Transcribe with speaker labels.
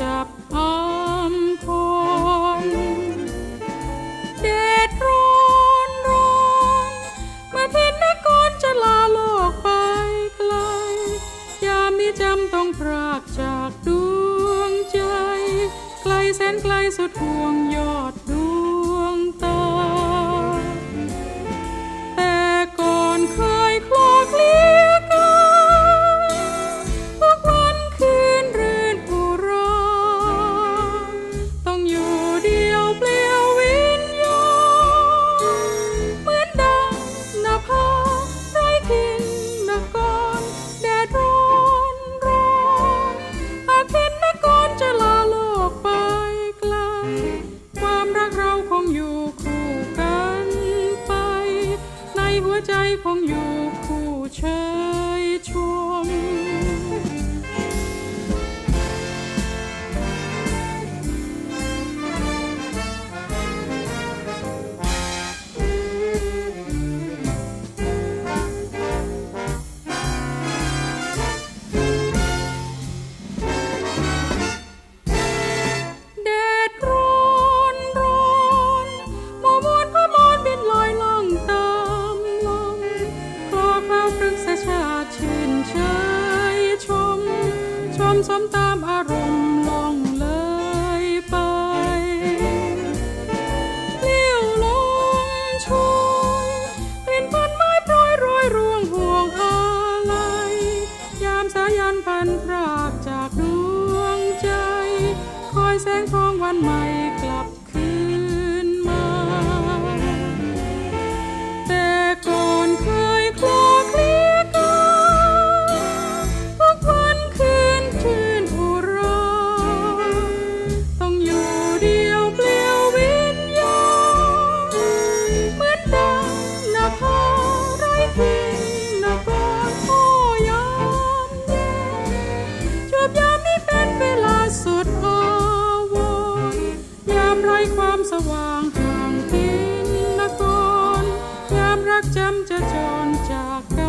Speaker 1: จับอามพรเดดร้อนร้อนเมื่อทินนกรจะลาโลกไปไกล ยามนี้จำต้องพรากจากดวงใจ ไกลแสนไกลสุดห่วงยอด ใจคงอยู่คู่เชย ชมสมตามอารมณ์ลองเลยไปเลี้ยวลมโชยกลิ่นพันไม้ปลอยโรยร่วงห่วงอะไรยามสายันพันพรากจากดวงใจ คอยแสงทองวันใหม่ ความสว่างห่างทินนครยามรักจำจะจรจากกัน